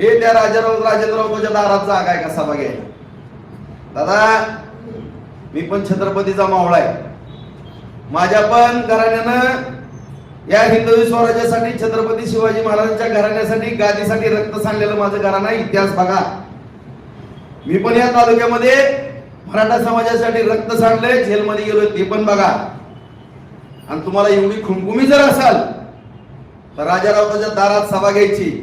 हे त्या राजाराव राजेंद्ररावच्या दारात जागा आहे का? सभा घ्यायला. दादा मी पण छत्रपतीचा मावळा आहे. माझ्या पण घराण्यानं या हिंदवी स्वराज्यासाठी छत्रपती शिवाजी महाराजांच्या घराण्यासाठी गादीसाठी रक्त सांडलेलं माझं घराणं आहे. इतिहास बघा. मी पण या तालुक्यामध्ये मराठा समाजासाठी रक्त सांडलंय जेलमध्ये गेलोय ते पण बघा. आणि तुम्हाला एवढी खुमखुमी जर असाल तर राजारावच्या दारात सभा घ्यायची.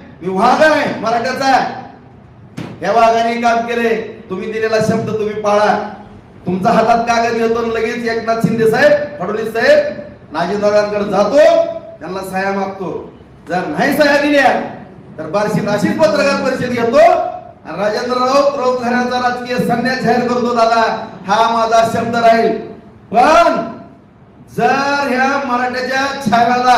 मी वाघ आहे मराठ्याचा या वाघाने काम केले तुम्ही दिलेला शब्द तुम्ही पाळा. तुमचा हातात कागद घेतो आणि लगेच एकनाथ शिंदे साहेब फडणवीस साहेब नाजीदारांकडे जातो त्यांना सह्या मागतो. जर नाही सह्या दिल्या तर बार्शी नाशिक पत्रकार परिषद घेतो आणि राजेंद्र राऊत राऊत घराचा राजकीय संन्यास जाहीर करतो दादा. हा माझा शब्द राहील. पण जर ह्या मराठ्याच्या छाव्याला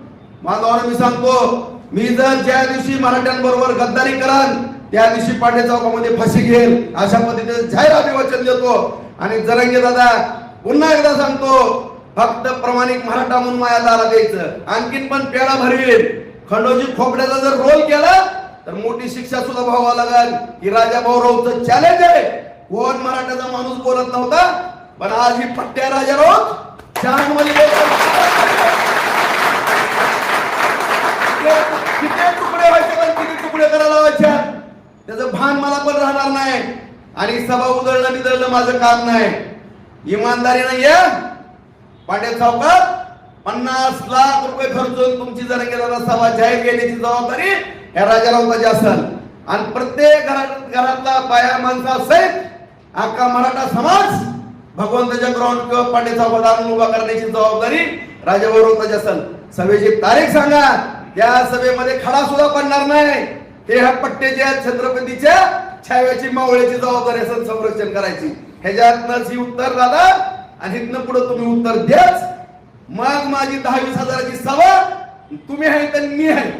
माधवाला मी सांगतो मी जर ज्या दिवशी मराठ्यांबरोबर गद्दारी कराल त्या दिवशी पांडे चौकामध्ये फाशी घेईल अशा पद्धतीने जाहीर अभिवाचन देतो. आणि जरंगे दादा पुन्हा एकदा सांगतो फक्त प्रमाणिक मराठा म्हणून माया दारा द्यायचं आणखीन पण पेडा भरवेल खंडोजी खोपड्याचा जर रोल केला तर मोठी शिक्षा सुद्धा व्हावा लागेल. की राजा भाऊरावचं चॅलेंज आहे. कोण मराठाचा माणूस बोलत नव्हता पण आज ही पट्ट्या राजा राऊत मध्ये मध्ये किती तुकडे व्हायचे पण किती तुकडे करायला लावायच्या त्याचं भान मला पण राहणार नाही. आणि सभा उधळलं बिदळलं माझं काम नाही. इमानदारी या. पांडे चौकात पन्नास लाख रुपये खर्चून तुमची जर गेला सभा जाहीर केल्याची जबाबदारी या राजाला राऊताची असेल. आणि प्रत्येक घरात घरातला बाया माणसा सहित अख्खा मराठा समाज भगवंताच्या ग्राउंड किंवा पांडे चौकात आणून उभा करण्याची जबाबदारी राजा असेल. सभेची तारीख सांगा. त्या सभेमध्ये खडा सुद्धा पडणार नाही. ते ह्या पट्ट्याच्या छत्रपतीच्या छाव्याची मावळ्याची जबाबदारी असेल संरक्षण करायची. ह्याच्यातनंच ही उत्तर दादा आणि इथनं पुढे तुम्ही उत्तर द्याच. मग माझी दहावीस हजाराची सभा तुम्ही आहे तर मी आहे.